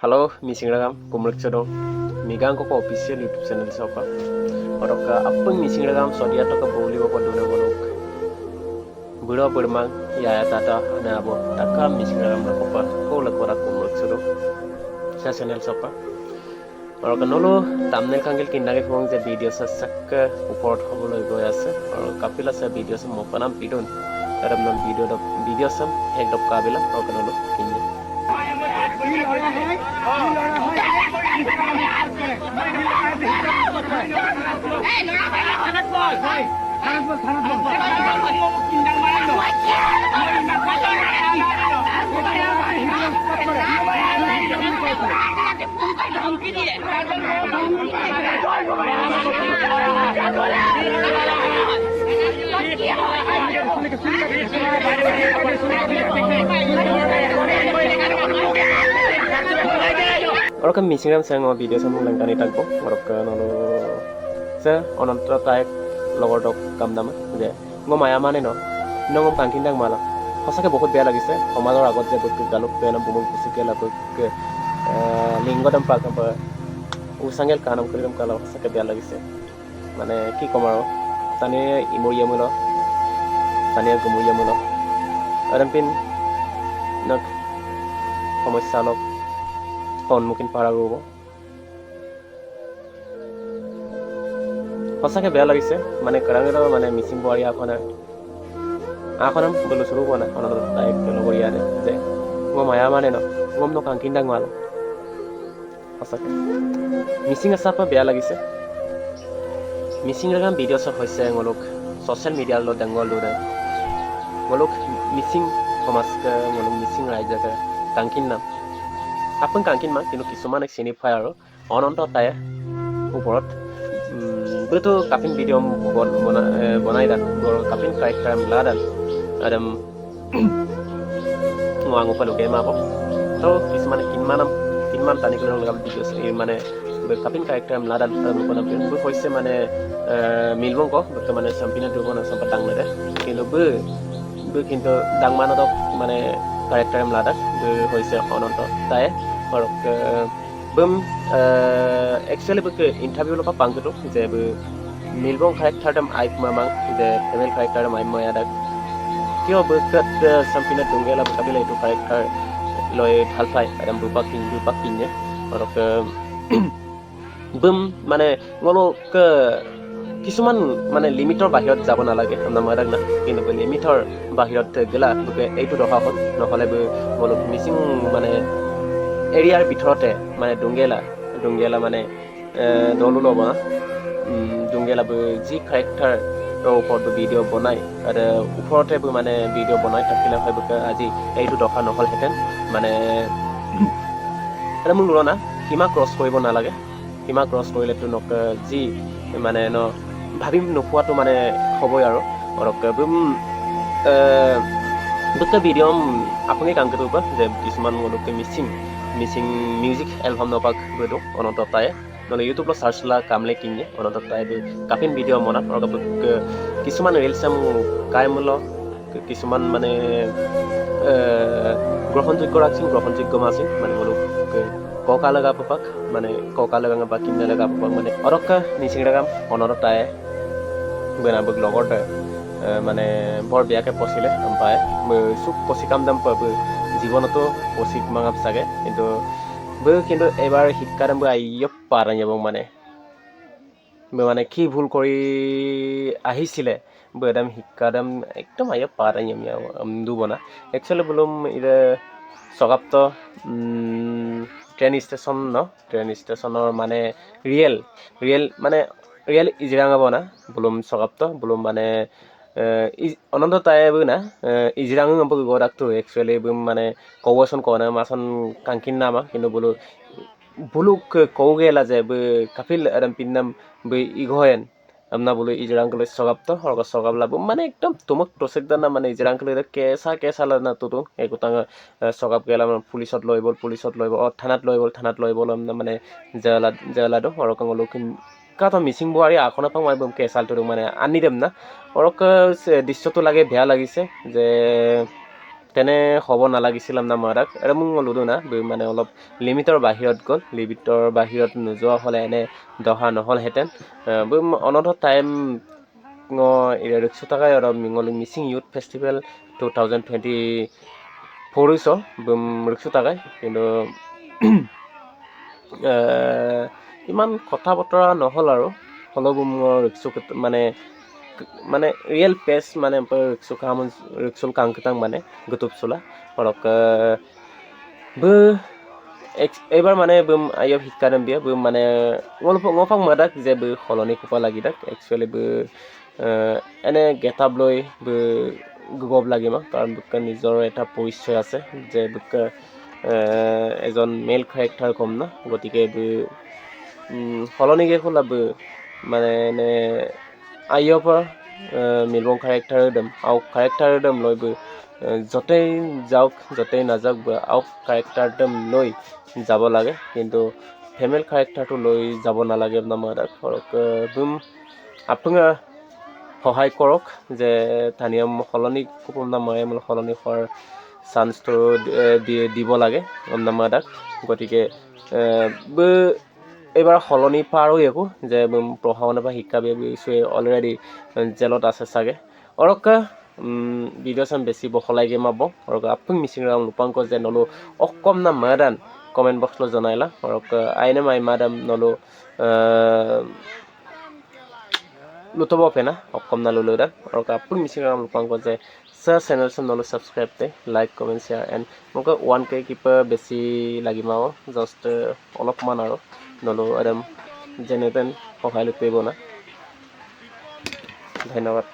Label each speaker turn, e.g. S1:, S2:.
S1: Halo, misingragam, kumriksodo. Migang ko ko official YouTube channel sa pa. Orok ka apang misingragam so dia to ka boli ko dune bolok. Buro burmang ya ya tata na abo taka misingragam ko pa ko la ko ra kumriksodo. Sa channel sa pa. আৰু নলো তামনেল কাংগিল কিনাকে phone যে video চাক ওপৰত হ'বলৈ গৈ আছে আৰু কাপিল আছে ভিডিঅ' চাম মোৰ নাম পিডুন তাৰে নাম ভিডিঅ' ভিডিঅ' চাম একদম কাবিলা আৰু নলো কিনে
S2: ধমকি দিয়ে
S1: কি হয় ram saya ngau video sama ulang kani tagpo. Orang kan nolo saya onontra taek লগৰ দক কাম দামা যে মই মায়া মানে ন ন মই কাংকিন দাক মালা সঁচাকৈ বহুত বেয়া লাগিছে সমাজৰ আগত যে গৈ গালুক নাম বুমুক পুচিকে লাগৈ লিংগদম পাক উচাঙেল কাণম কৰি দম সঁচাকৈ বেয়া লাগিছে মানে কি ক'ম আৰু তানে ইমৰীয়া মূল তানে গুমৰীয়া মূল আৰম্পিন নক সমস্যা অলপ সন্মুখীন পাৰা কৰিব সঁচাকৈ বেয়া লাগিছে। মানে কেৰাঙেৰ মানে মিচিং বোৱাৰী আখনে আখনাম বোলো চুৰু পোৱা নাই। অনাদ তাইক লগৰীয়া দে যে, মই মায়া মানে ন গম নকাং কিন্দাং মাল সঁচাকৈ। মিচিং আচাপা বেয়া লাগিছে। মিচিং ৰেগাম ভিডিঅ' চব হৈছে এঙলোক ছ'চিয়েল মিডিয়াৰ লগত ডাঙৰ লোৰে ngolok মিচিং সমাজকে ngolok মিচিং ৰাইজকে কাংকিন নাম। আপোন কাংক্ষিত মাক কিন্তু কিছুমানে চিনি পায় আৰু। অনন্ত তাইৰ ওপৰত বোলেতো কাপিন ভিডিঅ' বনাই বনাই দাল কাপিন কাৰেক্টাৰ লা দাল একদম ৱাং পালোঁ গেম আপ তো কিছুমানে কিমান কিমান টানি টানিকলৈ লগা ভিডিঅ' এই মানে কাপিন কাৰেক্টাৰ লা দাল হৈছে মানে মিলবংক মানে চাম্পিনত ৰুব নাচাম্পা ডাঙৰে কিন্তু বে কিন্তু ডাংমানত মানে কাৰেক্টাৰ লাডাক হৈছে অনন্ত তাই। কৰক bum actually buk interview lo pa pangkutu je bu milbong character dam aik mamang je female character dam aim maya dak kyo bu kat sampina tungela bu kabila itu character loi ভাল adam rupa king rupa king nya orok bum মানে ke কিছুমান মানে লিমিটৰ বাহিৰত যাব নালাগে আমাৰ মাৰাক না কিন্তু লিমিটৰ বাহিৰত গেলা গতিকে এইটো দশা হ'ল নহ'লে অলপ মিচিং মানে এৰিয়াৰ ভিতৰতে মানে ডুংগেলা ডুংগেলা মানে দলো ল'বা ডুংগেলাবো যি কেৰেক্টাৰৰ ওপৰত ভিডিঅ' বনাই ওপৰতে মানে ভিডিঅ' বনাই থাকিলে হয় আজি এইটো দশা নহ'লহেঁতেন মানে এটা মোক নোৰোনা সীমা ক্ৰছ কৰিব নালাগে সীমা ক্ৰছ কৰিলেতো নক যি মানে ন ভাবিম নোপোৱাটো মানে হ'বই আৰু অলপ ভিডিঅ' আপুনি কাম কৰিব যে কিছুমান মোলোকে Mising Mising music album youtube lo search la kamle kinye ono to tae kapin video mona ono kapuk কিছুমান ৰিলছ আমি কাই মূল কিছুমান মানে গ্ৰহণযোগ্য ৰাখছিল গ্ৰহণযোগ্য মাছিল মানে মোলো ককা লগা পাপাক মানে ককা লগা বা কিনা লগা পাপাক মানে ৰাগাম অনত তাই বেনাবক লগৰ তাই মানে বৰ বেয়াকৈ পচিলে পায় চুক পচি কাম দাম পাব জীৱনতো পচি মাঙাম চাগে, কিন্তু বৈ, কিন্তু এইবাৰ শিক্ষা দাম আইয় পাৰা যাব মানে। মানে কি ভুল কৰি আহিছিলে? একদম শিক্ষা দাম একদম আইয় পাৰা যাম দুবনা। একচুৱেলি এতিয়া চকাপ্ত ট্ৰেইন ষ্টেচন ন? ট্ৰেইন ষ্টেচনৰ মানে ৰিয়েল ৰিয়েল মানে ৰিয়েল ইজিৰাঙা বনা, বোলোম চকাপ্ত, বোলোম মানে অনন্ত তাইবুনা ইজরাং আমপক গোরাক্তু একচুয়ালি মানে কওয়াসন কওনা মাসন কাঙ্কিন নামা কিন্তু বলো বুলুক কৌগেলা যে বে কাফিল আরাম পিন্নাম বে ইঘয়েন আমনা বলো ইজরাঙ্কলে সগাপ্ত হরক সগাবলাবো মানে একদম তোমাক প্রসেকদা না মানে ইজরাঙ্কলে কেসা কেসা না তো একো তাঙ সগাপ গেলা মানে পুলিশত লৈ বল পুলিশত লৈ বল থানাত লৈ বল থানাত লৈ বল মানে জেলা জেলাদো হরকং লক্ষিম কাটা মিচিং বোৱাৰী আসনৰ পৰা মই কেঁচালটো মানে আনি দিম না অলপ দৃশ্যটো লাগে বেয়া লাগিছে যে তেনে হ'ব নালাগিছিল না মাৰাক এটা মোক লুডু না মানে অলপ লিমিটৰ বাহিৰত গ'ল লিমিটৰ বাহিৰত নোযোৱা হ'লে এনে দহা নহ'লহেঁতেন বে অনথ টাইম ৰিক্স থাকাই আৰু মিঙলি Mising youth festival two thousand twenty ফ'ৰিছ ৰিক্স থাকাই কিন্তু ইমান কথা বতৰা নহ'ল আৰু। হ'লেও মোৰ ৰিক্সু মানে মানে ৰিয়েল পেজ মানে ৰিক্সু কাম ৰিক্সুল কাংকিতাং মানে গুতুব চোলা। ধৰক এইবাৰ মানে বোম আইয়া শিক্ষা দিম বিয়া বোম মানে ngofang madak যে বে সলনি কোপা লাগি তাক একচুৱেলি বে এনে গেটাপ লৈ গব লাগিব কাৰণ বোকা নিজৰ এটা পৰিচয় আছে যে বোকা এজন মেল কেৰেক্টাৰ ক'ম না। গতিকে বে সলনিকে খোলা বে মানে এনে আইয়াৰ পৰা মিলবং কেৰেক্টাৰ দম আওক কেৰেক্টাৰ দম লৈ বে য'তেই যাওক য'তেই নাযাওক বে আওক কেৰেক্টাৰ দম লৈ যাব লাগে কিন্তু ফেমেল কেৰেক্টাৰটো লৈ যাব নালাগে নামাৰ ধৰক বুম আপুনি সহায় কৰক যে স্থানীয় সলনি নামাৰে মানে সলনি হোৱাৰ চান্সটো দিব লাগে নামাদাক গতিকে এইবাৰ সলনি পাৰো একো যে পঢ়া শুনা বা শিক্ষা বিচাৰি অলৰেডি জেলত আছে চাগে। অৰক ভিডিঅ' চাম বেছি বহলাই গেম আব অৰক আপুং মিচিং ৰাম লোপাংক যে নলো অকম না মাদান? কমেণ্ট বক্সলৈ জনাইলা। অৰক আই নে মাই মাদাম নলো লুটব পেনা অকম না ললো দান। অৰক আপুং মিচিং ৰাম লোপাংক যে চাৰ চেনেল চাম নলো ছাবস্ক্ৰাইব দে লাইক কমেণ্ট শ্বেয়াৰ এণ্ড মোক ওৱান কে কিপাৰ বেছি লাগিম আৰু জাষ্ট অলপমান আৰু। নলো একদম যেনে তেন সহায় লুটিব না ধন্যবাদ।